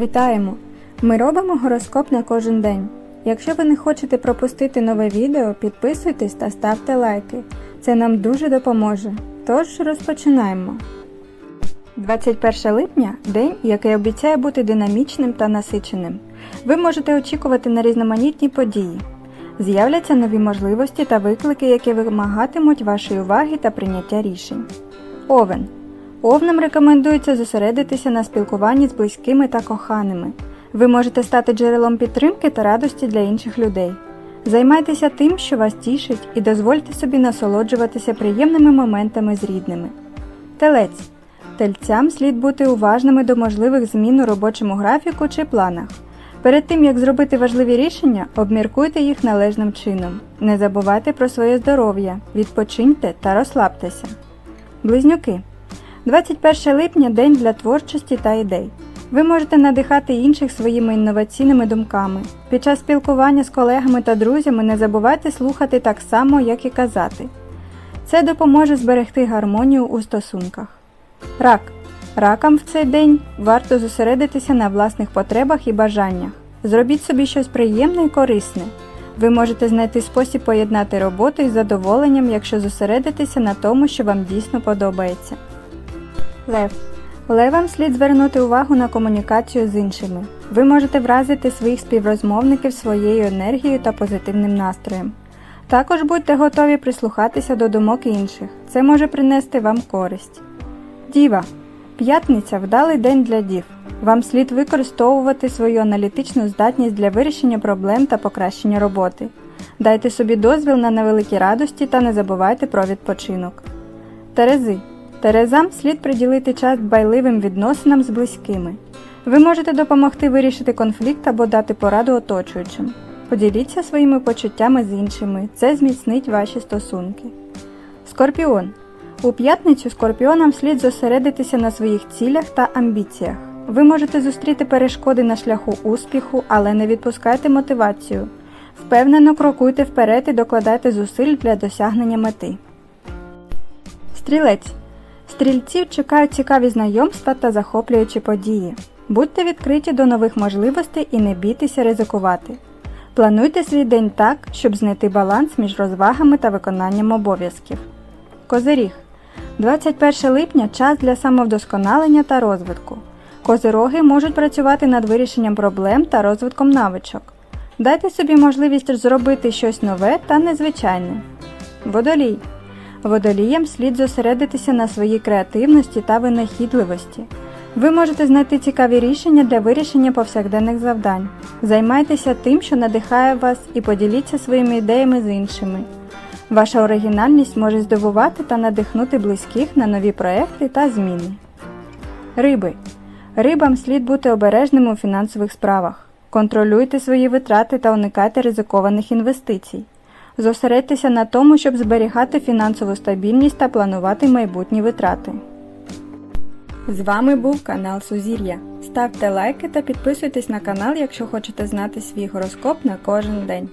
Вітаємо! Ми робимо гороскоп на кожен день. Якщо ви не хочете пропустити нове відео, підписуйтесь та ставте лайки. Це нам дуже допоможе. Тож розпочинаємо. 21 липня день, який обіцяє бути динамічним та насиченим. Ви можете очікувати на різноманітні події. З'являться нові можливості та виклики, які вимагатимуть вашої уваги та прийняття рішень. Овен. Овнам рекомендується зосередитися на спілкуванні з близькими та коханими. Ви можете стати джерелом підтримки та радості для інших людей. Займайтеся тим, що вас тішить, і дозвольте собі насолоджуватися приємними моментами з рідними. Телець. Тельцям слід бути уважними до можливих змін у робочому графіку чи планах. Перед тим як зробити важливі рішення, обміркуйте їх належним чином. Не забувайте про своє здоров'я, відпочиньте та розслабтеся. Близнюки. 21 липня день для творчості та ідей. Ви можете надихати інших своїми інноваційними думками. Під час спілкування з колегами та друзями не забувайте слухати так само, як і казати. Це допоможе зберегти гармонію у стосунках. Рак. Ракам в цей день варто зосередитися на власних потребах і бажаннях. Зробіть собі щось приємне і корисне. Ви можете знайти спосіб поєднати роботу із задоволенням, якщо зосередитеся на тому, що вам дійсно подобається. Лев. Левам слід звернути увагу на комунікацію з іншими. Ви можете вразити своїх співрозмовників своєю енергією та позитивним настроєм. Також будьте готові прислухатися до думок інших. Це може принести вам користь. Діва. П'ятниця вдалий день для дів. Вам слід використовувати свою аналітичну здатність для вирішення проблем та покращення роботи. Дайте собі дозвіл на невеликі радості та не забувайте про відпочинок. Терези. Терезам слід приділити час дбайливим відносинам з близькими. Ви можете допомогти вирішити конфлікт або дати пораду оточуючим. Поділіться своїми почуттями з іншими, це зміцнить ваші стосунки. Скорпіон. У п'ятницю скорпіонам слід зосередитися на своїх цілях та амбіціях. Ви можете зустріти перешкоди на шляху успіху, але не відпускайте мотивацію. Впевнено крокуйте вперед і докладайте зусиль для досягнення мети. Стрілець. Стрільців чекають цікаві знайомства та захоплюючі події. Будьте відкриті до нових можливостей і не бійтеся ризикувати. Плануйте свій день так, щоб знайти баланс між розвагами та виконанням обов'язків. Козиріг. 21 липня час для самовдосконалення та розвитку. Козироги можуть працювати над вирішенням проблем та розвитком навичок. Дайте собі можливість зробити щось нове та незвичайне. Водолій. Водоліям слід зосередитися на своїй креативності та винахідливості. Ви можете знайти цікаві рішення для вирішення повсякденних завдань. Займайтеся тим, що надихає вас, і поділіться своїми ідеями з іншими. Ваша оригінальність може здивувати та надихнути близьких на нові проекти та зміни. Риби. Рибам слід бути обережними у фінансових справах. Контролюйте свої витрати та уникайте ризикованих інвестицій. Зосередьтеся на тому, щоб зберігати фінансову стабільність та планувати майбутні витрати. З вами був канал Сузір'я. Ставте лайки та підписуйтесь на канал, якщо хочете знати свій гороскоп на кожен день.